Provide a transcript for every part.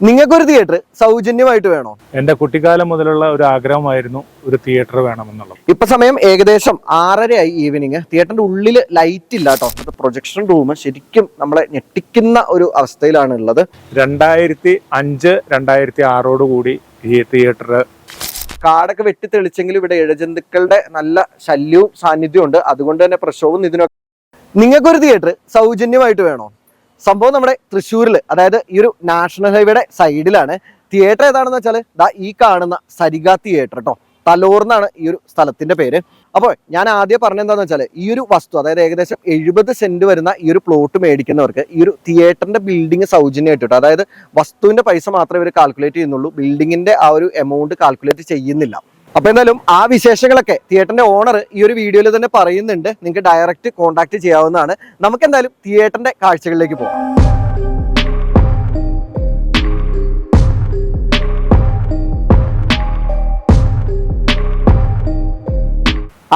നിങ്ങൾക്കൊരു തിയേറ്റർ സൗജന്യമായിട്ട് വേണോ? എന്റെ കുട്ടിക്കാലം മുതലുള്ള ഒരു ആഗ്രഹമായിരുന്നു ഒരു തിയേറ്റർ വേണമെന്നുള്ളത്. ഇപ്പൊ സമയം ഏകദേശം ആറരയായി ഈവനിങ് തിയേറ്ററിന്റെ ഉള്ളിൽ ലൈറ്റ് ഇല്ല കേട്ടോ പ്രൊജക്ഷൻ റൂം ശരിക്കും നമ്മളെ ഞെട്ടിക്കുന്ന ഒരു അവസ്ഥയിലാണ് ഉള്ളത്. രണ്ടായിരത്തി അഞ്ച് രണ്ടായിരത്തി ആറോട് കൂടി ഈ തിയേറ്റർ കാടൊക്കെ വെട്ടി തെളിച്ചെങ്കിലും ഇവിടെ ഇഴജന്തുക്കളുടെ നല്ല ശല്യവും സാന്നിധ്യവും ഉണ്ട്. അതുകൊണ്ട് തന്നെ പ്രശ്നവും ഇതിനൊക്കെ. നിങ്ങൾക്കൊരു തിയേറ്റർ സൗജന്യമായിട്ട് വേണോ? സംഭവം നമ്മുടെ തൃശ്ശൂരിൽ അതായത് ഈ ഒരു നാഷണൽ ഹൈവേയുടെ സൈഡിലാണ്. തിയേറ്റർ ഏതാണെന്ന് വെച്ചാൽ ദാ ഈ കാണുന്ന സരിക തിയേറ്റർ കേട്ടോ തലോർ എന്നാണ് ഈ ഒരു സ്ഥലത്തിന്റെ പേര്. അപ്പോൾ ഞാൻ ആദ്യം പറഞ്ഞെന്താന്ന് വെച്ചാൽ ഈ ഒരു വസ്തു അതായത് ഏകദേശം എഴുപത് സെന്റ് വരുന്ന ഈ ഒരു പ്ലോട്ട് മേടിക്കുന്നവർക്ക് ഈ ഒരു തിയേറ്ററിന്റെ ബിൽഡിംഗ് സൗജന്യമായിട്ട് കിട്ടും. അതായത് വസ്തുവിന്റെ പൈസ മാത്രമേ ഇവർ കാൽക്കുലേറ്റ് ചെയ്യുന്നുള്ളൂ. ബിൽഡിങ്ങിന്റെ ആ ഒരു എമൗണ്ട് കാൽക്കുലേറ്റ് ചെയ്യുന്നില്ല. അപ്പൊ എന്തായാലും ആ വിശേഷങ്ങളൊക്കെ തിയേറ്ററിന്റെ ഓണർ ഈ ഒരു വീഡിയോയിൽ തന്നെ പറയുന്നുണ്ട്. നിങ്ങൾക്ക് ഡയറക്റ്റ് കോൺടാക്ട് ചെയ്യാവുന്നതാണ്. നമുക്ക് എന്തായാലും തിയേറ്ററിന്റെ കാഴ്ചകളിലേക്ക് പോകാം.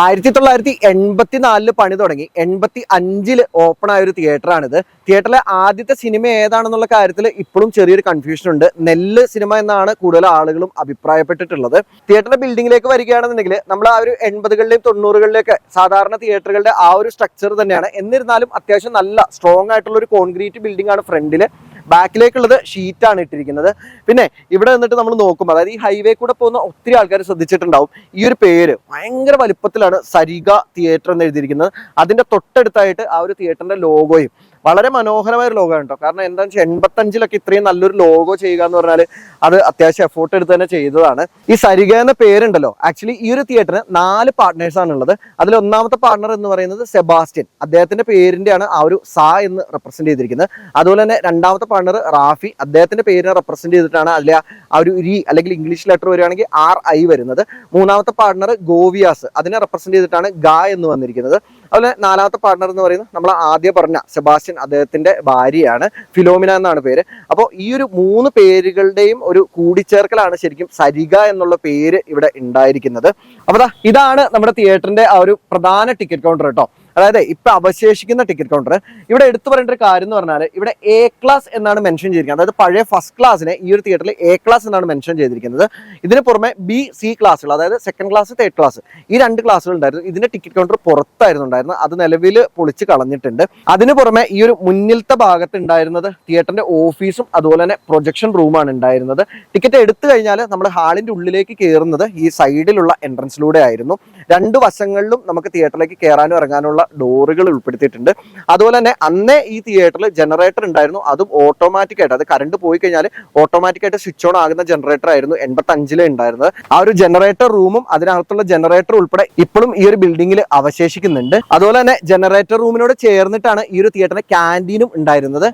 ആയിരത്തി തൊള്ളായിരത്തി എൺപത്തി നാലിൽ പണി തുടങ്ങി. എൺപത്തി അഞ്ചിൽ ഓപ്പൺ ആയ ഒരു തിയേറ്റർ ആണിത് തിയേറ്ററിലെ ആദ്യത്തെ സിനിമ ഏതാണെന്നുള്ള കാര്യത്തിൽ ഇപ്പോഴും ചെറിയൊരു കൺഫ്യൂഷൻ ഉണ്ട്. നെല്ല് സിനിമ എന്നാണ് കൂടുതൽ ആളുകളും അഭിപ്രായപ്പെട്ടിട്ടുള്ളത്. തിയേറ്ററിന്റെ ബിൽഡിങ്ങിലേക്ക് വരികയാണെന്നുണ്ടെങ്കിൽ നമ്മൾ ആ ഒരു എൺപതുകളിലെയും തൊണ്ണൂറുകളിലേക്ക് സാധാരണ തിയേറ്ററുകളുടെ ആ ഒരു സ്ട്രക്ചർ തന്നെയാണ്. എന്നിരുന്നാലും അത്യാവശ്യം നല്ല സ്ട്രോങ് ആയിട്ടുള്ള ഒരു കോൺക്രീറ്റ് ബിൽഡിംഗ് ആണ് ഫ്രണ്ടിൽ ബാക്കിലേക്കുള്ളത് ഷീറ്റാണ് ഇട്ടിരിക്കുന്നത്. പിന്നെ ഇവിടെ നിന്നിട്ട് നമ്മൾ നോക്കുമ്പോൾ അതായത് ഈ ഹൈവേ കൂടെ പോകുന്ന ഒത്തിരി ആൾക്കാർ ശ്രദ്ധിച്ചിട്ടുണ്ടാവും. ഈ ഒരു പേര് ഭയങ്കര വലുപ്പത്തിലാണ് സരിക തിയേറ്റർ എന്ന് എഴുതിയിരിക്കുന്നത്. അതിന്റെ തൊട്ടടുത്തായിട്ട് ആ ഒരു തിയേറ്ററിന്റെ ലോഗോയും വളരെ മനോഹരമായ ഒരു ലോഗോ കേട്ടോ കാരണം എന്താണെന്ന് വെച്ചാൽ എൺപത്തഞ്ചിലൊക്കെ ഇത്രയും നല്ലൊരു ലോഗോ ചെയ്യുക എന്ന് പറഞ്ഞാൽ അത് അത്യാവശ്യം എഫോർട്ട് എടുത്ത് തന്നെ ചെയ്തതാണ്. ഈ സരിക എന്ന പേരുണ്ടല്ലോ. ആക്ച്വലി ഈ ഒരു തിയേറ്ററിന് നാല് പാർട്ട്നേഴ്സാണ് ഉള്ളത്. അതിൽ ഒന്നാമത്തെ പാർട്ണർ എന്ന് പറയുന്നത് സെബാസ്റ്റ്യൻ. അദ്ദേഹത്തിന്റെ പേരിന്റെയാണ് ആ ഒരു സ എന്ന് റെപ്രസെന്റ് ചെയ്തിരിക്കുന്നത്. അതുപോലെ തന്നെ രണ്ടാമത്തെ പാർട്ണർ റാഫി. അദ്ദേഹത്തിന്റെ പേരിനെ റെപ്രസെന്റ് ചെയ്തിട്ടാണ് അതിലെ ആ ഒരു രി അല്ലെങ്കിൽ ഇംഗ്ലീഷ് ലെറ്റർ വരികയാണെങ്കിൽ ആർ ഐ വരുന്നത്. മൂന്നാമത്തെ പാർട്ണർ ഗോവിയാസ്. അതിനെ റെപ്രസെന്റ് ചെയ്തിട്ടാണ് ഗ എന്ന് വന്നിരിക്കുന്നത്. അതുപോലെ നാലാമത്തെ പാർട്ണർ എന്ന് പറയുന്നത് നമ്മൾ ആദ്യം പറഞ്ഞ സെബാസ്റ്റ്യൻ അദ്ദേഹത്തിന്റെ ഭാര്യയാണ് ഫിലോമിന എന്നാണ് പേര്. അപ്പോൾ ഈ ഒരു മൂന്ന് പേരുകളുടെയും ഒരു കൂടിച്ചേർക്കലാണ് ശരിക്കും സരിക എന്നുള്ള പേര് ഇവിടെ ഉണ്ടായിരിക്കുന്നത്. അപ്പോൾ ഇതാണ് നമ്മുടെ തിയേറ്ററിന്റെ ആ ഒരു പ്രധാന ടിക്കറ്റ് കൗണ്ടർ കേട്ടോ. അതായത് ഇപ്പൊ അവശേഷിക്കുന്ന ടിക്കറ്റ് കൗണ്ടർ ഇവിടെ എടുത്തു പറയേണ്ട ഒരു കാര്യം എന്ന് പറഞ്ഞാൽ ഇവിടെ എ ക്ലാസ് എന്നാണ് മെൻഷൻ ചെയ്തിരിക്കുന്നത്. അതായത് പഴയ ഫസ്റ്റ് ക്ലാസ്സിനെ ഈ ഒരു തിയേറ്ററിൽ എ ക്ലാസ് എന്നാണ് മെൻഷൻ ചെയ്തിരിക്കുന്നത്. ഇതിന് പുറമെ ബി സി ക്ലാസ്സുകൾ അതായത് സെക്കൻഡ് ക്ലാസ് തേർഡ് ക്ലാസ് ഈ രണ്ട് ക്ലാസ്സുകൾ ഉണ്ടായിരുന്നു. ഇതിന്റെ ടിക്കറ്റ് കൗണ്ടർ പുറത്തായിരുന്നു ഉണ്ടായിരുന്നത്. അത് നിലവിൽ പൊളിച്ച് കളഞ്ഞിട്ടുണ്ട്. അതിന് പുറമെ ഈ ഒരു മുന്നിലത്തെ ഭാഗത്ത് ഉണ്ടായിരുന്നത് തിയേറ്ററിന്റെ ഓഫീസും അതുപോലെ തന്നെ പ്രൊജക്ഷൻ റൂമാണ് ഉണ്ടായിരുന്നത്. ടിക്കറ്റ് എടുത്തു കഴിഞ്ഞാൽ നമ്മൾ ഹാളിന്റെ ഉള്ളിലേക്ക് കയറുന്നത് ഈ സൈഡിലുള്ള എൻട്രൻസിലൂടെ ആയിരുന്നു. രണ്ട് വശങ്ങളിലും നമുക്ക് തിയേറ്ററിലേക്ക് കയറാനും ഇറങ്ങാനുള്ള ഡോറുകൾ ഉൾപ്പെടുത്തിയിട്ടുണ്ട്. അതുപോലെ തന്നെ അന്നേ ഈ തിയേറ്ററിൽ ജനറേറ്റർ ഉണ്ടായിരുന്നു. അതും ഓട്ടോമാറ്റിക് ആയിട്ട് അത് കറണ്ട് പോയി കഴിഞ്ഞാൽ ഓട്ടോമാറ്റിക് ആയിട്ട് സ്വിച്ച് ഓൺ ആകുന്ന ജനറേറ്റർ ആയിരുന്നു എൺപത്തി അഞ്ചിലെ ഉണ്ടായിരുന്നത്. ആ ഒരു ജനറേറ്റർ റൂമും അതിനകത്തുള്ള ജനറേറ്റർ ഉൾപ്പെടെ ഇപ്പോഴും ഈ ഒരു ബിൽഡിംഗിൽ അവശേഷിക്കുന്നുണ്ട്. അതുപോലെ തന്നെ ജനറേറ്റർ റൂമിനോട് ചേർന്നിട്ടാണ് ഈ ഒരു തിയേറ്ററിന്റെ ക്യാന്റീനും ഉണ്ടായിരുന്നത്.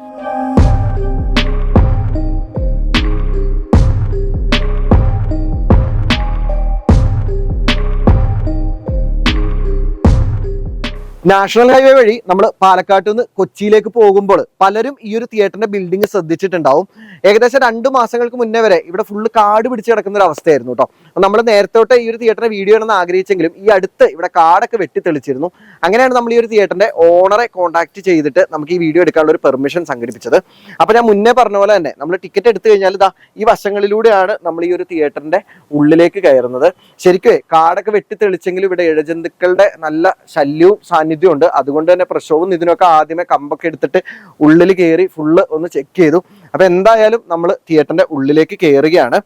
നാഷണൽ ഹൈവേ വഴി നമ്മൾ പാലക്കാട്ട് നിന്ന് കൊച്ചിയിലേക്ക് പോകുമ്പോൾ പലരും ഈ ഒരു തിയേറ്ററിന്റെ ബിൽഡിംഗ് ശ്രദ്ധിച്ചിട്ടുണ്ടാവും. ഏകദേശം രണ്ട് മാസങ്ങൾക്ക് മുന്നേ വരെ ഇവിടെ ഫുള്ള് കാട് പിടിച്ച് കിടക്കുന്ന ഒരു അവസ്ഥയായിരുന്നു കേട്ടോ നമ്മൾ നേരത്തോട്ട് ഈ ഒരു തിയേറ്ററിന്റെ വീഡിയോ ആണെന്ന് ആഗ്രഹിച്ചെങ്കിലും ഈ അടുത്ത് ഇവിടെ കാടൊക്കെ വെട്ടി തെളിച്ചിരുന്നു അങ്ങനെയാണ് നമ്മൾ ഈ ഒരു തിയേറ്ററിന്റെ ഓണറെ കോൺടാക്ട് ചെയ്തിട്ട് നമുക്ക് ഈ വീഡിയോ എടുക്കാനുള്ള ഒരു പെർമിഷൻ സംഘടിപ്പിച്ചത്. അപ്പൊ ഞാൻ മുന്നേ പറഞ്ഞ പോലെ തന്നെ നമ്മൾ ടിക്കറ്റ് എടുത്തു കഴിഞ്ഞാൽ ഇതാ ഈ വശങ്ങളിലൂടെയാണ് നമ്മൾ ഈ ഒരു തിയേറ്ററിന്റെ ഉള്ളിലേക്ക് കയറുന്നത്. ശരിക്കും കാടൊക്കെ വെട്ടി തെളിച്ചെങ്കിലും ഇവിടെ ഇഴജന്തുക്കളുടെ നല്ല ശല്യവും സാന്നിധ്യവും ഉണ്ട് അതുകൊണ്ട് തന്നെ പ്രശ്നവും ഇതിനൊക്കെ ആദ്യമേ കമ്പൊക്കെ എടുത്തിട്ട് ഉള്ളിൽ കയറി ഫുള്ള് ഒന്ന് ചെക്ക് ചെയ്തു. അപ്പൊ എന്തായാലും നമ്മൾ തിയേറ്ററിന്റെ ഉള്ളിലേക്ക് കയറുകയാണ്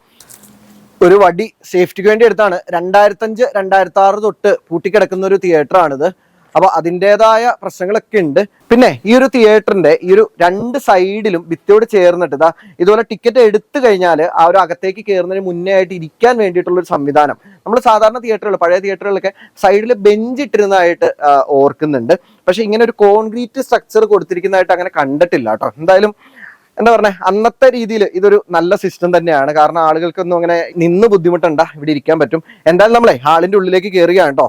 ഒരു വടി സേഫ്റ്റിക്ക് വേണ്ടി എടുത്താണ്. രണ്ടായിരത്തഞ്ച് രണ്ടായിരത്തി ആറ് തൊട്ട് പൂട്ടിക്കിടക്കുന്ന ഒരു തിയേറ്റർ ആണിത് അപ്പൊ അതിന്റെതായ പ്രശ്നങ്ങളൊക്കെ ഉണ്ട്. പിന്നെ ഈ ഒരു തിയേറ്ററിന്റെ ഈ ഒരു രണ്ട് സൈഡിലും ഭിത്തിയോട് ചേർന്നിട്ട് ഇതാ ഇതുപോലെ ടിക്കറ്റ് എടുത്തു കഴിഞ്ഞാൽ ആ ഒരു അകത്തേക്ക് കയറുന്നതിന് മുന്നേ ആയിട്ട് ഇരിക്കാൻ വേണ്ടിയിട്ടുള്ള ഒരു സംവിധാനം. നമ്മൾ സാധാരണ തിയേറ്ററുകൾ പഴയ തിയേറ്ററുകളൊക്കെ സൈഡിൽ ബെഞ്ച് ഇട്ടിരുന്നതായിട്ട് ഓർക്കുന്നുണ്ട്. പക്ഷെ ഇങ്ങനെ ഒരു കോൺക്രീറ്റ് സ്ട്രക്ചർ കൊടുത്തിരിക്കുന്നതായിട്ട് അങ്ങനെ കണ്ടിട്ടില്ല കേട്ടോ. എന്തായാലും എന്താ പറഞ്ഞേ അന്നത്തെ രീതിയിൽ ഇതൊരു നല്ല സിസ്റ്റം തന്നെയാണ്. കാരണം ആളുകൾക്കൊന്നും അങ്ങനെ നിന്ന് ബുദ്ധിമുട്ടണ്ട. ഇവിടെ ഇരിക്കാൻ പറ്റും. എന്തായാലും നമ്മളെ ഹാളിന്റെ ഉള്ളിലേക്ക് കയറുകയാണ് കേട്ടോ.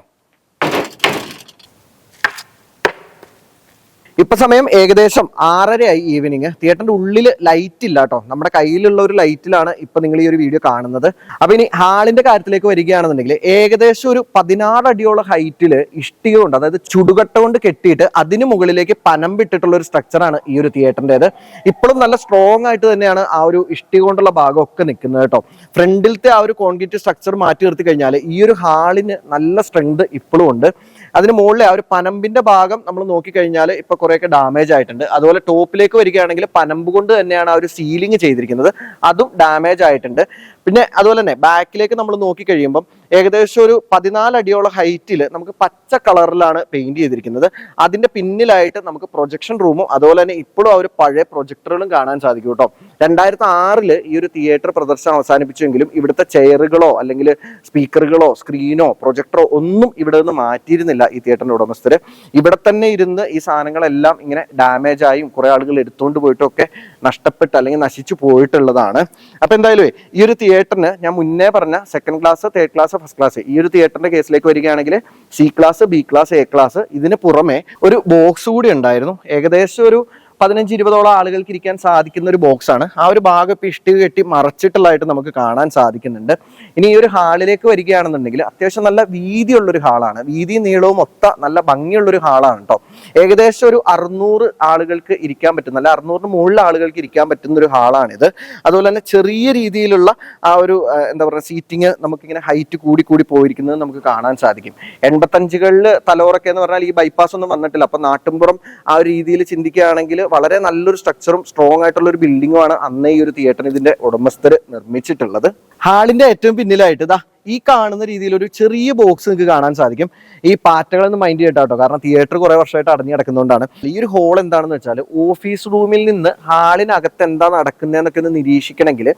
ഇപ്പൊ സമയം ഏകദേശം ആറരയായി ഈവനിങ് തിയേറ്ററിന്റെ ഉള്ളിൽ ലൈറ്റ് ഇല്ല കേട്ടോ നമ്മുടെ കയ്യിലുള്ള ഒരു ലൈറ്റിലാണ് ഇപ്പൊ നിങ്ങൾ ഈ ഒരു വീഡിയോ കാണുന്നത്. അപ്പൊ ഇനി ഹാളിന്റെ കാര്യത്തിലേക്ക് വരികയാണെന്നുണ്ടെങ്കിൽ ഏകദേശം ഒരു പതിനാറ് അടിയോളം ഹൈറ്റിൽ ഇഷ്ടിക കൊണ്ട് അതായത് ചുടുകട്ട കൊണ്ട് കെട്ടിയിട്ട് അതിന് മുകളിലേക്ക് പനം വിട്ടിട്ടുള്ള ഒരു സ്ട്രക്ചറാണ് ഈ ഒരു തിയേറ്ററിന്റെത് ഇപ്പോഴും നല്ല സ്ട്രോങ് ആയിട്ട് തന്നെയാണ് ആ ഒരു ഇഷ്ടിക കൊണ്ടുള്ള ഭാഗമൊക്കെ നിൽക്കുന്നത് കേട്ടോ ഫ്രണ്ടിലത്തെ ആ ഒരു കോൺക്രീറ്റ് സ്ട്രക്ചർ മാറ്റി നിർത്തി കഴിഞ്ഞാൽ ഈ ഒരു ഹാളിന് നല്ല സ്ട്രെങ്ത് ഇപ്പോഴും ഉണ്ട്. അതിന് മുകളിലെ ആ ഒരു പനമ്പിന്റെ ഭാഗം നമ്മൾ നോക്കിക്കഴിഞ്ഞാൽ ഇപ്പൊ കുറെയൊക്കെ ഡാമേജ് ആയിട്ടുണ്ട്. അതുപോലെ ടോപ്പിലേക്ക് വരികയാണെങ്കിൽ പനമ്പ് കൊണ്ട് തന്നെയാണ് ആ ഒരു സീലിംഗ് ചെയ്തിരിക്കുന്നത്. അതും ഡാമേജ് ആയിട്ടുണ്ട്. പിന്നെ അതുപോലെ തന്നെ ബാക്കിലേക്ക് നമ്മൾ നോക്കി കഴിയുമ്പം ഏകദേശം ഒരു പതിനാല് അടിയോളം ഹൈറ്റിൽ നമുക്ക് പച്ച കളറിലാണ് പെയിന്റ് ചെയ്തിരിക്കുന്നത്. അതിന്റെ പിന്നിലായിട്ട് നമുക്ക് പ്രൊജക്ഷൻ റൂമും അതുപോലെ തന്നെ ഇപ്പോഴും ആ ഒരു പഴയ പ്രൊജക്ടറുകളും കാണാൻ സാധിക്കും കേട്ടോ രണ്ടായിരത്തി ആറിൽ ഈ ഒരു തിയേറ്റർ പ്രദർശനം അവസാനിപ്പിച്ചെങ്കിലും ഇവിടുത്തെ ചെയറുകളോ അല്ലെങ്കിൽ സ്പീക്കറുകളോ സ്ക്രീനോ പ്രൊജക്ടറോ ഒന്നും ഇവിടെ നിന്ന് മാറ്റിയിരുന്നില്ല ഈ തിയേറ്ററിന്റെ ഉടമസ്ഥര്. ഇവിടെ തന്നെ ഇരുന്ന് ഈ സാധനങ്ങളെല്ലാം ഇങ്ങനെ ഡാമേജ് ആയും കുറെ ആളുകൾ എടുത്തുകൊണ്ട് പോയിട്ടും ഒക്കെ നഷ്ടപ്പെട്ട് അല്ലെങ്കിൽ നശിച്ചു പോയിട്ടുള്ളതാണ്. അപ്പൊ എന്തായാലും ഈ ഒരു തിയേറ്ററിന് ഞാൻ മുന്നേ പറഞ്ഞ second class third class first class ഈ ഒരു തിയേറ്ററിന്റെ കേസിലേക്ക് വരികയാണെങ്കിൽ C class B class A class ഇതിന് പുറമെ ഒരു ബോക്സ് കൂടി ഉണ്ടായിരുന്നു. ഏകദേശം ഒരു പതിനഞ്ച് ഇരുപതോളം ആളുകൾക്ക് ഇരിക്കാൻ സാധിക്കുന്ന ഒരു ബോക്സ് ആണ്. ആ ഒരു ഭാഗം ഇപ്പൊ ഇഷ്ടിക കെട്ടി മറച്ചിട്ടുള്ളതായിട്ട് നമുക്ക് കാണാൻ സാധിക്കുന്നുണ്ട്. ഇനി ഈ ഒരു ഹാളിലേക്ക് വരികയാണെന്നുണ്ടെങ്കിൽ അത്യാവശ്യം നല്ല വീതിയുള്ള ഒരു ഹാളാണ്. വീതി നീളവും ഒത്ത നല്ല ഭംഗിയുള്ളൊരു ഹാളാണ് കേട്ടോ. ഏകദേശം ഒരു അറുന്നൂറ് ആളുകൾക്ക് ഇരിക്കാൻ പറ്റുന്ന അല്ല അറുന്നൂറിന് മുകളിൽ ആളുകൾക്ക് ഇരിക്കാൻ പറ്റുന്ന ഒരു ഹാളാണിത്. അതുപോലെ തന്നെ ചെറിയ രീതിയിലുള്ള ആ ഒരു എന്താ പറയുക സീറ്റിംഗ് നമുക്കിങ്ങനെ ഹൈറ്റ് കൂടി കൂടി പോയിരിക്കുന്നത് നമുക്ക് കാണാൻ സാധിക്കും. എൺപത്തഞ്ചുകളിൽ തലോറൊക്കെ എന്ന് പറഞ്ഞാൽ ഈ ബൈപ്പാസ് ഒന്നും വന്നിട്ടില്ല. അപ്പൊ നാട്ടുംപുറം ആ ഒരു രീതിയിൽ ചിന്തിക്കുകയാണെങ്കിൽ വളരെ നല്ലൊരു സ്ട്രക്ചറും സ്ട്രോങ് ആയിട്ടുള്ള ഒരു ബിൽഡിംഗുമാണ് അന്നേ ഈ ഒരു തിയേറ്ററിന് ഇതിന്റെ ഉടമസ്ഥര് നിർമ്മിച്ചിട്ടുള്ളത്. ഹാളിന്റെ ഏറ്റവും പിന്നിലായിട്ട് ഇതാ ഈ കാണുന്ന രീതിയിൽ ഒരു ചെറിയ ബോക്സ് നിങ്ങൾക്ക് കാണാൻ സാധിക്കും. ഈ പാറ്റകളൊന്നും മൈൻഡ് ചെയ്യട്ടോ കേട്ടോ കാരണം തിയേറ്റർ കുറെ വർഷമായിട്ട് അടഞ്ഞു കിടക്കുന്നതുകൊണ്ടാണ് ഈ ഒരു ഹോൾ എന്താണെന്ന് വെച്ചാൽ ഓഫീസ് റൂമിൽ നിന്ന് ഹാളിനകത്ത് എന്താ നടക്കുന്നതെന്നൊക്കെ ഒന്ന് നിരീക്ഷിക്കണമെങ്കിൽ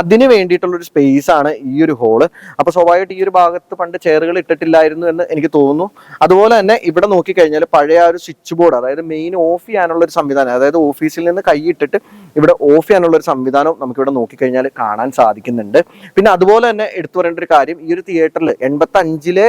അതിന് വേണ്ടിയിട്ടുള്ള ഒരു സ്പേസ് ആണ് ഈ ഒരു ഹോൾ അപ്പൊ സ്വാഭാവികമായിട്ട് ഈ ഒരു ഭാഗത്ത് പണ്ട് ചെയറുകൾ ഇട്ടിട്ടില്ലായിരുന്നു എന്ന് എനിക്ക് തോന്നുന്നു. അതുപോലെ തന്നെ ഇവിടെ നോക്കിക്കഴിഞ്ഞാൽ പഴയ ആ ഒരു സ്വിച്ച് ബോർഡ് അതായത് മെയിൻ ഓഫ് ചെയ്യാനുള്ള ഒരു സംവിധാനം അതായത് ഓഫീസിൽ നിന്ന് കൈയിട്ടിട്ട് ഇവിടെ ഓഫ് ചെയ്യാനുള്ള ഒരു സംവിധാനം നമുക്ക് ഇവിടെ നോക്കിക്കഴിഞ്ഞാൽ കാണാൻ സാധിക്കുന്നുണ്ട്. പിന്നെ അതുപോലെ തന്നെ എടുത്തു പറയേണ്ട ഒരു ഈ ഒരു തിയേറ്ററിൽ എൺപത്തി അഞ്ചിലെ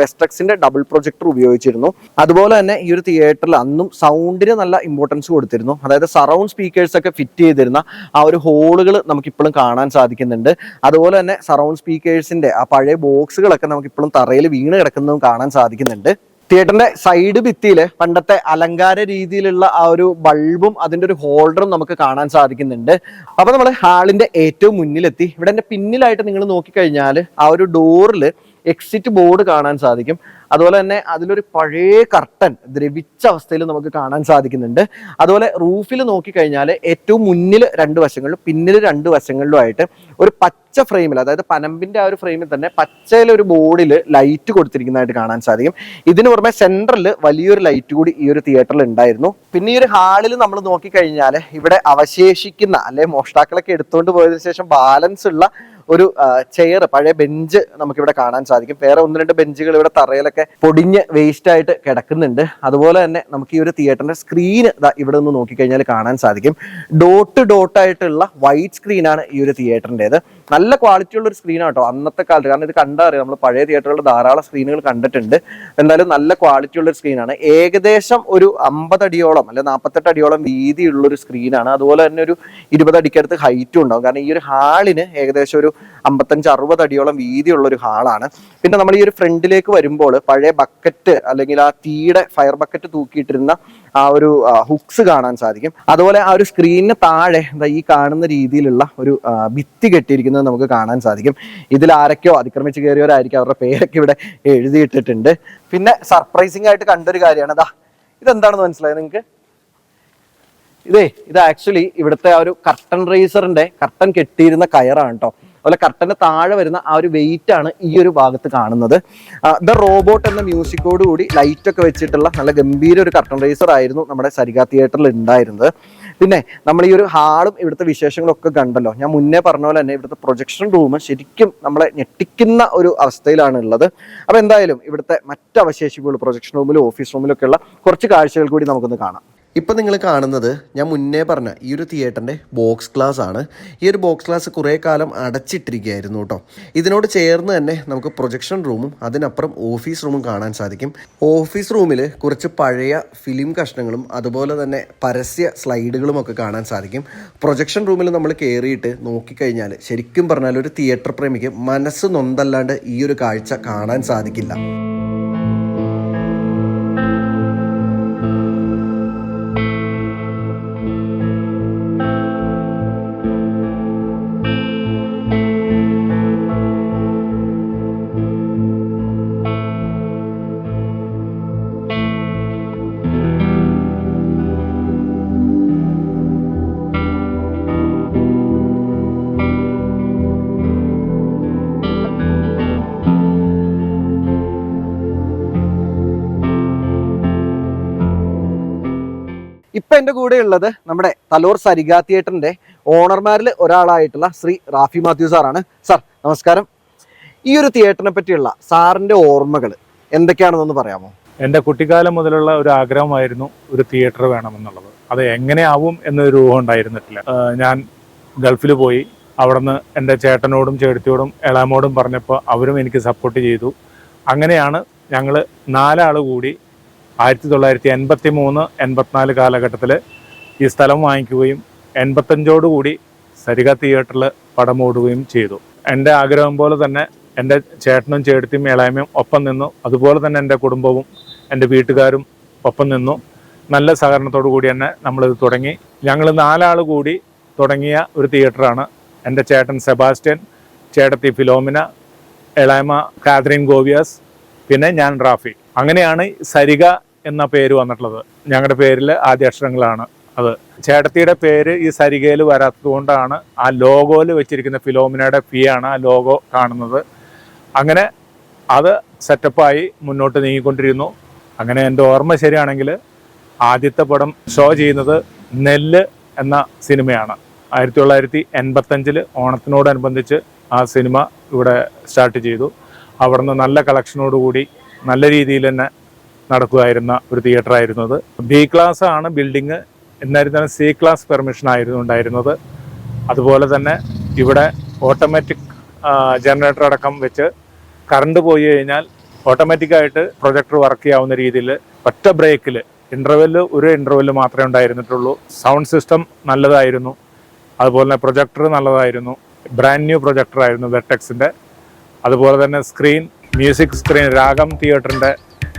വെസ്റ്റക്സിന്റെ ഡബിൾ പ്രൊജക്ടർ ഉപയോഗിച്ചിരുന്നു. അതുപോലെ തന്നെ ഈ ഒരു തിയേറ്ററിൽ അന്നും സൗണ്ടിന് നല്ല ഇമ്പോർട്ടൻസ് കൊടുത്തിരുന്നു. അതായത് സറൗണ്ട് സ്പീക്കേഴ്സ് ഒക്കെ ഫിറ്റ് ചെയ്തിരുന്ന ആ ഒരു ഹോളുകൾ നമുക്ക് ഇപ്പോഴും കാണാൻ സാധിക്കുന്നുണ്ട്. അതുപോലെ തന്നെ സറൗണ്ട് സ്പീക്കേഴ്സിന്റെ ആ പഴയ ബോക്സുകളൊക്കെ നമുക്ക് ഇപ്പോഴും തറയിൽ വീണ് കിടക്കുന്നതും കാണാൻ സാധിക്കുന്നുണ്ട്. തിയേറ്ററിന്റെ സൈഡ് ഭിത്തിയിൽ പണ്ടത്തെ അലങ്കാര രീതിയിലുള്ള ആ ഒരു ബൾബും അതിന്റെ ഒരു ഹോൾഡറും നമുക്ക് കാണാൻ സാധിക്കുന്നുണ്ട്. അപ്പൊ നമ്മൾ ഹാളിന്റെ ഏറ്റവും മുന്നിലെത്തി. ഇവിടെ പിന്നിലായിട്ട് നിങ്ങൾ നോക്കിക്കഴിഞ്ഞാൽ ആ ഒരു ഡോറിൽ എക്സിറ്റ് ബോർഡ് കാണാൻ സാധിക്കും. അതുപോലെ തന്നെ അതിലൊരു പഴയ കർട്ടൻ ദ്രവിച്ച അവസ്ഥയിൽ നമുക്ക് കാണാൻ സാധിക്കുന്നുണ്ട്. അതുപോലെ റൂഫിൽ നോക്കിക്കഴിഞ്ഞാൽ ഏറ്റവും മുന്നിൽ രണ്ട് വശങ്ങളിലും പിന്നിൽ രണ്ട് വശങ്ങളിലുമായിട്ട് ഒരു പച്ച ഫ്രെയിമിൽ അതായത് പനമ്പിന്റെ ആ ഒരു ഫ്രെയിമിൽ തന്നെ പച്ചയിലെ ഒരു ബോർഡിൽ ലൈറ്റ് കൊടുത്തിരിക്കുന്നതായിട്ട് കാണാൻ സാധിക്കും. ഇതിന് പുറമെ സെൻട്രലിൽ വലിയൊരു ലൈറ്റ് കൂടി ഈ ഒരു തിയേറ്ററിൽ ഉണ്ടായിരുന്നു. പിന്നെ ഈ ഒരു ഹാളിൽ നമ്മൾ നോക്കിക്കഴിഞ്ഞാൽ ഇവിടെ അവശേഷിക്കുന്ന അല്ലെ മോഷ്ടാക്കളൊക്കെ എടുത്തുകൊണ്ട് പോയതിനു ശേഷം ബാലൻസ് ഉള്ള ഒരു ചെയർ പഴയ ബെഞ്ച് നമുക്കിവിടെ കാണാൻ സാധിക്കും. വേറെ ഒന്ന് രണ്ട് ബെഞ്ചുകൾ ഇവിടെ തറയിലൊക്കെ പൊടിഞ്ഞ് വേസ്റ്റ് ആയിട്ട് കിടക്കുന്നുണ്ട്. അതുപോലെ തന്നെ നമുക്ക് ഈ ഒരു തിയേറ്ററിന്റെ സ്ക്രീൻ ഇവിടെ നിന്ന് നോക്കിക്കഴിഞ്ഞാൽ കാണാൻ സാധിക്കും. ഡോട്ട് ഡോട്ട് ആയിട്ടുള്ള വൈറ്റ് സ്ക്രീനാണ് ഈ ഒരു തിയേറ്ററിന്റെത് നല്ല ക്വാളിറ്റി ഉള്ള ഒരു സ്ക്രീനാണ് കേട്ടോ അന്നത്തെ കാലത്ത്. കാരണം ഇത് കണ്ടറിയാം? നമ്മൾ പഴയ തിയേറ്ററുകളിൽ ധാരാളം സ്ക്രീനുകൾ കണ്ടിട്ടുണ്ട്. എന്തായാലും നല്ല ക്വാളിറ്റി ഉള്ള ഒരു സ്ക്രീനാണ് ഏകദേശം ഒരു അമ്പതടിയോളം അല്ലെ നാൽപ്പത്തെട്ട് അടിയോളം വീതിയുള്ള ഒരു സ്ക്രീനാണ് അതുപോലെ തന്നെ ഒരു ഇരുപത് അടിക്കടുത്ത് ഹൈറ്റും ഉണ്ടാവും. കാരണം ഈ ഒരു ഹാളിന് ഏകദേശം ഒരു അമ്പത്തഞ്ച് അറുപത് അടിയോളം വീതിയുള്ള ഒരു ഹാളാണ് പിന്നെ നമ്മൾ ഈ ഒരു ഫ്രണ്ടിലേക്ക് വരുമ്പോൾ പഴയ ബക്കറ്റ് അല്ലെങ്കിൽ ആ തീയുടെ ഫയർ ബക്കറ്റ് തൂക്കിയിട്ടിരുന്ന ആ ഒരു ഹുക്സ് കാണാൻ സാധിക്കും. അതുപോലെ ആ ഒരു സ്ക്രീനിന് താഴെ ഈ കാണുന്ന രീതിയിലുള്ള ഒരു ഭിത്തി കെട്ടിയിരിക്കുന്നത് നമുക്ക് കാണാൻ സാധിക്കും. ഇതിൽ ആരൊക്കെയോ അതിക്രമിച്ച് കയറിയവരായിരിക്കും. അവരുടെ പേരൊക്കെ ഇവിടെ എഴുതിയിട്ടിട്ടുണ്ട്. പിന്നെ സർപ്രൈസിംഗ് ആയിട്ട് കണ്ടൊരു കാര്യമാണ്. അതാ ഇതെന്താണെന്ന് മനസ്സിലായത് നിങ്ങൾക്ക്? ഇതേ ഇത് ആക്ച്വലി ഇവിടുത്തെ ആ ഒരു കർട്ടൻ റേസറിന്റെ കർട്ടൻ കെട്ടിയിരുന്ന കയറാണ് കേട്ടോ അതുപോലെ കർട്ടന്റെ താഴെ വരുന്ന ആ ഒരു വെയിറ്റ് ആണ് ഈ ഒരു ഭാഗത്ത് കാണുന്നത്. ദ റോബോട്ട് എന്ന മ്യൂസിക്കോട് കൂടി ലൈറ്റ് ഒക്കെ വെച്ചിട്ടുള്ള നല്ല ഗംഭീര ഒരു കർട്ടൺ റേസർ ആയിരുന്നു നമ്മുടെ സരിക തിയേറ്ററിൽ ഉണ്ടായിരുന്നത്. പിന്നെ നമ്മൾ ഈ ഒരു ഹാളും ഇവിടുത്തെ വിശേഷങ്ങളൊക്കെ കണ്ടല്ലോ. ഞാൻ മുന്നേ പറഞ്ഞ പോലെ തന്നെ ഇവിടുത്തെ പ്രൊജക്ഷൻ റൂം ശരിക്കും നമ്മളെ ഞെട്ടിക്കുന്ന ഒരു അവസ്ഥയിലാണ് ഉള്ളത്. അപ്പോൾ എന്തായാലും ഇവിടുത്തെ മറ്റ് അവശേഷിപ്പുകൾ പ്രൊജക്ഷൻ റൂമിലും ഓഫീസ് റൂമിലും ഒക്കെ ഉള്ള കുറച്ച് കാഴ്ചകൾ കൂടി നമുക്കൊന്ന് കാണാം. ഇപ്പം നിങ്ങൾ കാണുന്നത് ഞാൻ മുന്നേ പറഞ്ഞ ഈ ഒരു തിയേറ്ററിന്റെ ബോക്സ് ക്ലാസ് ആണ്. ഈ ഒരു ബോക്സ് ക്ലാസ് കുറേ കാലം അടച്ചിട്ടിരിക്കുകയായിരുന്നു കേട്ടോ. ഇതിനോട് ചേർന്ന് തന്നെ നമുക്ക് പ്രൊജക്ഷൻ റൂമും അതിനപ്പുറം ഓഫീസ് റൂമും കാണാൻ സാധിക്കും. ഓഫീസ് റൂമിൽ കുറച്ച് പഴയ ഫിലിം കഷ്ണങ്ങളും അതുപോലെ തന്നെ പരസ്യ സ്ലൈഡുകളും ഒക്കെ കാണാൻ സാധിക്കും. പ്രൊജക്ഷൻ റൂമിൽ നമ്മൾ കയറിയിട്ട് നോക്കിക്കഴിഞ്ഞാൽ ശരിക്കും പറഞ്ഞാൽ ഒരു തിയേറ്റർ പ്രേമിക്ക് മനസ്സ് നൊന്തല്ലാണ്ട് ഈ ഒരു കാഴ്ച കാണാൻ സാധിക്കില്ല. ഇപ്പൊ എന്റെ കൂടെ ഉള്ളത് നമ്മുടെ തലോർ സരിഗ തിയേറ്ററിന്റെ ഓണർമാരിൽ ഒരാളായിട്ടുള്ള ശ്രീ റാഫി മാത്യു സാറാണ്. സാർ നമസ്കാരം. ഈ ഒരു തിയേറ്ററിനെ പറ്റിയുള്ള സാറിന്റെ ഓർമ്മകൾ എന്തൊക്കെയാണെന്നൊന്ന് പറയാമോ? എന്റെ കുട്ടിക്കാലം മുതലുള്ള ഒരു ആഗ്രഹമായിരുന്നു ഒരു തിയേറ്റർ വേണമെന്നുള്ളത്. അത് എങ്ങനെയാവും എന്നൊരു ഊഹം ഉണ്ടായിരുന്നിട്ടില്ല. ഞാൻ ഗൾഫിൽ പോയി അവിടുന്ന് എന്റെ ചേട്ടനോടും ചേട്ടത്തിയോടും എളാമോടും പറഞ്ഞപ്പോൾ അവരും എനിക്ക് സപ്പോർട്ട് ചെയ്തു. അങ്ങനെയാണ് ഞങ്ങൾ നാലാൾ കൂടി ആയിരത്തി തൊള്ളായിരത്തി എൺപത്തി മൂന്ന് എൺപത്തിനാല് കാലഘട്ടത്തിൽ ഈ സ്ഥലം വാങ്ങിക്കുകയും എൺപത്തഞ്ചോടുകൂടി സരിക തിയേറ്ററിൽ പടമോടുകയും ചെയ്തു. എന്റെ ആഗ്രഹം പോലെ തന്നെ എന്റെ ചേട്ടനും ചേട്ടത്തിയും ഇളയമയും ഒപ്പം നിന്നു. അതുപോലെ തന്നെ എന്റെ കുടുംബവും എന്റെ വീട്ടുകാരും ഒപ്പം നിന്നു. നല്ല സഹകരണത്തോടു കൂടി തന്നെ നമ്മളിത് തുടങ്ങി. ഞങ്ങൾ നാലാൾ കൂടി തുടങ്ങിയ ഒരു തിയേറ്ററാണ്. എന്റെ ചേട്ടൻ സെബാസ്റ്റ്യൻ ചേട്ടത്തി ഫിലോമിന എളാമ കാതറിൻ ഗോവിയാസ് പിന്നെ ഞാൻ റാഫി. അങ്ങനെയാണ് സരിക എന്ന പേര് വന്നിട്ടുള്ളത്. ഞങ്ങളുടെ പേരിൽ ആദ്യ അക്ഷരങ്ങളാണ് അത്. ചേട്ടത്തിയുടെ പേര് ഈ സരികയിൽ വരാത്തത് കൊണ്ടാണ് ആ ലോഗോയിൽ വെച്ചിരിക്കുന്ന ഫിലോമിനയുടെ ഫീ ആണ് ആ ലോഗോ കാണുന്നത്. അങ്ങനെ അത് സെറ്റപ്പായി മുന്നോട്ട് നീങ്ങിക്കൊണ്ടിരുന്നു അങ്ങനെ എന്റെ ഓർമ്മ ശരിയാണെങ്കിൽ ആദ്യത്തെ പടം ഷോ ചെയ്യുന്നത് നെല്ല് എന്ന സിനിമയാണ്. ആയിരത്തി തൊള്ളായിരത്തി എൺപത്തഞ്ചിൽ ഓണത്തിനോടനുബന്ധിച്ച് ആ സിനിമ ഇവിടെ സ്റ്റാർട്ട് ചെയ്തു. അവിടുന്ന് നല്ല കളക്ഷനോടുകൂടി നല്ല രീതിയിൽ തന്നെ നടക്കുമായിരുന്ന ഒരു തിയേറ്റർ ആയിരുന്നത് ബി ക്ലാസ് ആണ് ബിൽഡിങ് എന്നായിരുന്നാലും സി ക്ലാസ് പെർമിഷൻ ആയിരുന്നു ഉണ്ടായിരുന്നത്. അതുപോലെ തന്നെ ഇവിടെ ഓട്ടോമാറ്റിക് ജനറേറ്റർ അടക്കം വെച്ച് കറണ്ട് പോയി കഴിഞ്ഞാൽ ഓട്ടോമാറ്റിക്കായിട്ട് പ്രൊജക്ടർ വർക്ക് ചെയ്യാവുന്ന രീതിയിൽ ഒറ്റ ബ്രേക്കിൽ ഇന്റർവെല്ല് ഒരു ഇന്റർവെല്ല് മാത്രമേ ഉണ്ടായിരുന്നിട്ടുള്ളൂ. സൗണ്ട് സിസ്റ്റം നല്ലതായിരുന്നു. അതുപോലെ തന്നെ പ്രൊജക്ടർ നല്ലതായിരുന്നു. ബ്രാൻഡ് ന്യൂ പ്രൊജക്ടർ ആയിരുന്നു വെർടെക്സിന്റെ അതുപോലെ തന്നെ സ്ക്രീൻ മ്യൂസിക് സ്ക്രീൻ രാഗം തിയേറ്ററിന്റെ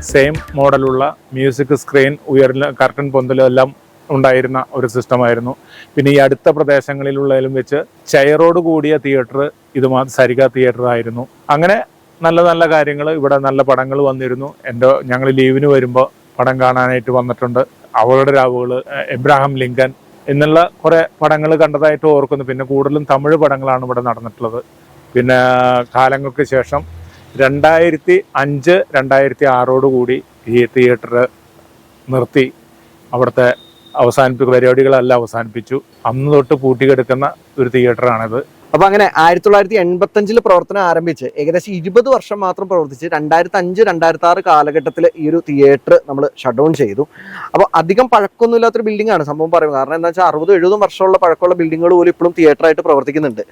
സെയിം മോഡലുള്ള മ്യൂസിക് സ്ക്രീൻ ഉയർന്ന കർട്ടൻ പൊന്തലും എല്ലാം ഉണ്ടായിരുന്ന ഒരു സിസ്റ്റമായിരുന്നു പിന്നെ ഈ അടുത്ത പ്രദേശങ്ങളിലുള്ളതിലും വെച്ച് ചെയറോട് കൂടിയ തിയേറ്റർ ഇതുമാ സരിക തിയേറ്റർ ആയിരുന്നു. അങ്ങനെ നല്ല നല്ല കാര്യങ്ങൾ ഇവിടെ നല്ല പടങ്ങൾ വന്നിരുന്നു. എന്റെ ഞങ്ങൾ ലീവിന് വരുമ്പോൾ പടം കാണാനായിട്ട് വന്നിട്ടുണ്ട്. അവളുടെ രാവുകൾ എബ്രാഹാം ലിങ്കൻ എന്നുള്ള കുറേ പടങ്ങൾ കണ്ടതായിട്ട് ഓർക്കുന്നു. പിന്നെ കൂടുതലും തമിഴ് പടങ്ങളാണ് ഇവിടെ നടന്നിട്ടുള്ളത്. പിന്നെ കാലങ്ങൾക്ക് ശേഷം രണ്ടായിരത്തി അഞ്ച് രണ്ടായിരത്തി ആറോടുകൂടി ഈ തിയേറ്റർ നിർത്തി. അവിടുത്തെ അവസാനിപ്പിക്കുക പരിപാടികളെല്ലാം അവസാനിപ്പിച്ചു. അന്ന് തൊട്ട് പൂട്ടിക്കെടുക്കുന്ന ഒരു തിയേറ്ററാണിത് അപ്പൊ അങ്ങനെ ആയിരത്തി തൊള്ളായിരത്തി എൺപത്തി അഞ്ചിൽ പ്രവർത്തനം ആരംഭിച്ച് ഏകദേശം ഇരുപത് വർഷം മാത്രം പ്രവർത്തിച്ച് രണ്ടായിരത്തി അഞ്ച് രണ്ടായിരത്തി ആറ് കാലഘട്ടത്തിൽ ഈ ഒരു തിയേറ്റർ നമ്മൾ ഷട്ട് ഡൗൺ ചെയ്തു. അപ്പോൾ അധികം പഴക്കമൊന്നുമില്ലാത്തൊരു ബിൽഡിംഗ് ആണ്. സംഭവം പറയുന്നത്. കാരണം എന്താ വെച്ചാൽ അറുപതും എഴുപതും വർഷമുള്ള പഴക്കമുള്ള ബിൽഡിങ്ങുകൾ പോലും ഇപ്പോഴും തിയേറ്റർ ആയിട്ട് പ്രവർത്തിക്കുന്നുണ്ട്.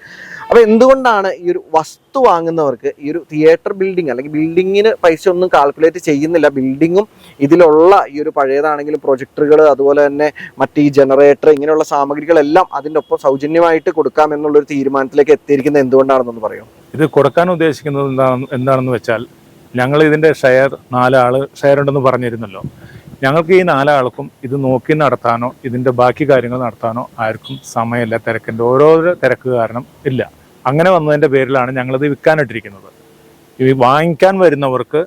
അപ്പോൾ എന്തുകൊണ്ടാണ് ഈ ഒരു വസ്തു വാങ്ങുന്നവർക്ക് ഈ ഒരു തിയേറ്റർ ബിൽഡിംഗ് അല്ലെങ്കിൽ ബിൽഡിങ്ങിന് പൈസ ഒന്നും കാൽക്കുലേറ്റ് ചെയ്യുന്നില്ല? ബിൽഡിങ്ങും ഇതിലുള്ള ഈ ഒരു പഴയതാണെങ്കിലും പ്രൊജക്ടറുകൾ അതുപോലെ തന്നെ മറ്റ് ഈ ജനറേറ്റർ ഇങ്ങനെയുള്ള സാമഗ്രികളെല്ലാം അതിന്റെ ഒപ്പം സൗജന്യമായിട്ട് കൊടുക്കാം എന്നുള്ളൊരു തീരുമാനത്തിലേക്ക് എത്തിയിരിക്കുന്നത് എന്തുകൊണ്ടാണെന്നൊന്ന് പറയും? ഇത് കൊടുക്കാൻ ഉദ്ദേശിക്കുന്നത് എന്താണെന്ന് എന്താണെന്ന് വെച്ചാൽ ഞങ്ങൾ ഇതിന്റെ ഷെയർ നാലാൾ ഷെയർ ഉണ്ടെന്ന് പറഞ്ഞിരുന്നല്ലോ. ഞങ്ങൾക്ക് ഈ നാലാൾക്കും ഇത് നോക്കി നടത്താനോ ഇതിന്റെ ബാക്കി കാര്യങ്ങൾ നടത്താനോ ആർക്കും സമയമില്ല. തിരക്കിന്റെ ഓരോരോ തിരക്ക് കാരണം ഇല്ല. അങ്ങനെ വന്നതിന്റെ പേരിലാണ് ഞങ്ങളിത് വിൽക്കാനിട്ടിരിക്കുന്നത്. ഈ വാങ്ങിക്കാൻ വരുന്നവർക്ക്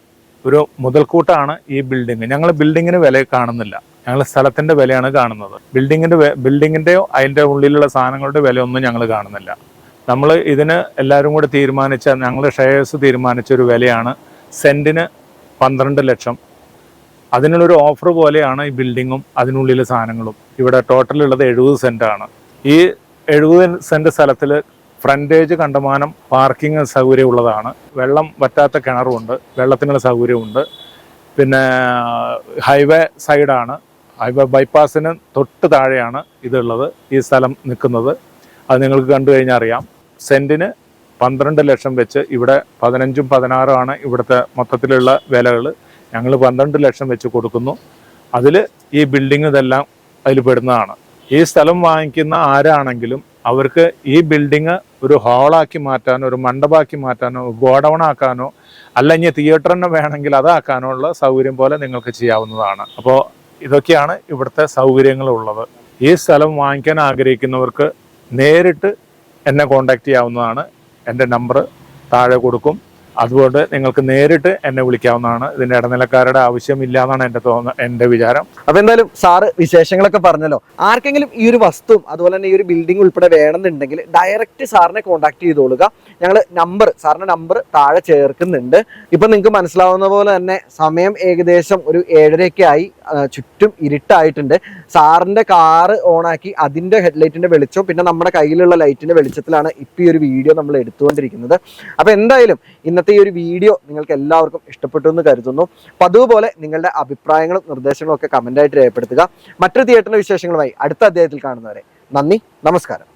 ഒരു മുതൽക്കൂട്ടാണ് ഈ ബിൽഡിംഗ്. ഞങ്ങൾ ബിൽഡിങ്ങിന് വില കാണുന്നില്ല. ഞങ്ങൾ സ്ഥലത്തിന്റെ വിലയാണ് കാണുന്നത്. ബിൽഡിങ്ങിന്റെ ബിൽഡിങ്ങിന്റെയോ അതിന്റെ ഉള്ളിലുള്ള സാധനങ്ങളുടെ വിലയൊന്നും ഞങ്ങൾ കാണുന്നില്ല. നമ്മൾ ഇതിന് എല്ലാവരും കൂടെ തീരുമാനിച്ച ഞങ്ങൾ ഷെയർസ് തീരുമാനിച്ച ഒരു വിലയാണ് സെന്റിന് പന്ത്രണ്ട് ലക്ഷം. അതിനുള്ളൊരു ഓഫർ പോലെയാണ് ഈ ബിൽഡിങ്ങും അതിനുള്ളിലെ സാധനങ്ങളും. ഇവിടെ ടോട്ടലുള്ളത് എഴുപത് സെന്റാണ് ഈ എഴുപത് സെന്റ് സ്ഥലത്തിൽ ഫ്രണ്ടേജ് കണ്ടമാനം പാർക്കിംഗ് സൗകര്യമുള്ളതാണ്. വെള്ളം വറ്റാത്ത കിണറുമുണ്ട് വെള്ളത്തിനുള്ള സൗകര്യമുണ്ട്. പിന്നെ ഹൈവേ സൈഡാണ്. ഹൈവേ ബൈപ്പാസിന് തൊട്ട് താഴെയാണ് ഇതുള്ളത് ഈ സ്ഥലം നിൽക്കുന്നത്. അത് നിങ്ങൾക്ക് കണ്ടു കഴിഞ്ഞാൽ അറിയാം. സെന്റിന് പന്ത്രണ്ട് ലക്ഷം വെച്ച് ഇവിടെ പതിനഞ്ചും പതിനാറും ആണ് ഇവിടുത്തെ മൊത്തത്തിലുള്ള വിലകൾ ഞങ്ങൾ പന്ത്രണ്ട് ലക്ഷം വെച്ച് കൊടുക്കുന്നു. അതിൽ ഈ ബിൽഡിംഗ് ഇതെല്ലാം അതിൽ പെടുന്നതാണ്. ഈ സ്ഥലം വാങ്ങിക്കുന്ന ആരാണെങ്കിലും അവർക്ക് ഈ ബിൽഡിങ് ഒരു ഹാളാക്കി മാറ്റാനോ ഒരു മണ്ഡപാക്കി മാറ്റാനോ ഗോഡൗൺ ആക്കാനോ അല്ലെങ്കിൽ തിയേറ്റർ തന്നെ വേണമെങ്കിൽ അതാക്കാനോ ഉള്ള സൗകര്യം പോലെ നിങ്ങൾക്ക് ചെയ്യാവുന്നതാണ്. അപ്പോൾ ഇതൊക്കെയാണ് ഇവിടുത്തെ സൗകര്യങ്ങളുള്ളത് ഈ സ്ഥലം വാങ്ങിക്കാൻ ആഗ്രഹിക്കുന്നവർക്ക് നേരിട്ട് എന്നെ കോണ്ടാക്ട് ചെയ്യാവുന്നതാണ്. എന്റെ നമ്പർ താഴെ കൊടുക്കും. അതുകൊണ്ട് നിങ്ങൾക്ക് നേരിട്ട് എന്നെ വിളിക്കാവുന്നതാണ്. ഇതിന്റെ ഇടനിലക്കാരുടെ ആവശ്യമില്ല എന്നാണ് എന്റെ തോന്നുന്ന എന്റെ വിചാരം. അപ്പൊ എന്തായാലും സാറ് വിശേഷങ്ങളൊക്കെ പറഞ്ഞല്ലോ. ആർക്കെങ്കിലും ഈ ഒരു വസ്തു അതുപോലെ തന്നെ ഈ ഒരു ബിൽഡിംഗ് ഉൾപ്പെടെ വേണമെന്നുണ്ടെങ്കിൽ ഡയറക്റ്റ് സാറിനെ കോൺടാക്ട് ചെയ്തോളുക. ഞങ്ങൾ നമ്പർ സാറിന്റെ നമ്പർ താഴെ ചേർക്കുന്നുണ്ട്. ഇപ്പൊ നിങ്ങൾക്ക് മനസ്സിലാവുന്ന പോലെ തന്നെ സമയം ഏകദേശം ഒരു ഏഴരയൊക്കെ ആയി ചുറ്റും ഇരുട്ടായിട്ടുണ്ട്. സാറിന്റെ കാറ് ഓണാക്കി അതിന്റെ ഹെഡ്ലൈറ്റിന്റെ വെളിച്ചവും പിന്നെ നമ്മുടെ കയ്യിലുള്ള ലൈറ്റിന്റെ വെളിച്ചത്തിലാണ് ഇപ്പൊ ഈ ഒരു വീഡിയോ നമ്മൾ എടുത്തുകൊണ്ടിരിക്കുന്നത്. അപ്പൊ എന്തായാലും ഇന്നത്തെ ഈ ഒരു വീഡിയോ നിങ്ങൾക്ക് എല്ലാവർക്കും ഇഷ്ടപ്പെട്ടു എന്ന് കരുതുന്നു. പതിവ് നിങ്ങളുടെ അഭിപ്രായങ്ങളും നിർദ്ദേശങ്ങളും ഒക്കെ കമന്റായിട്ട് രേഖപ്പെടുത്തുക. മറ്റൊരു തിയേറ്ററിന്റെ വിശേഷങ്ങളുമായി അടുത്ത അദ്ദേഹത്തിൽ കാണുന്നവരെ. നന്ദി നമസ്കാരം.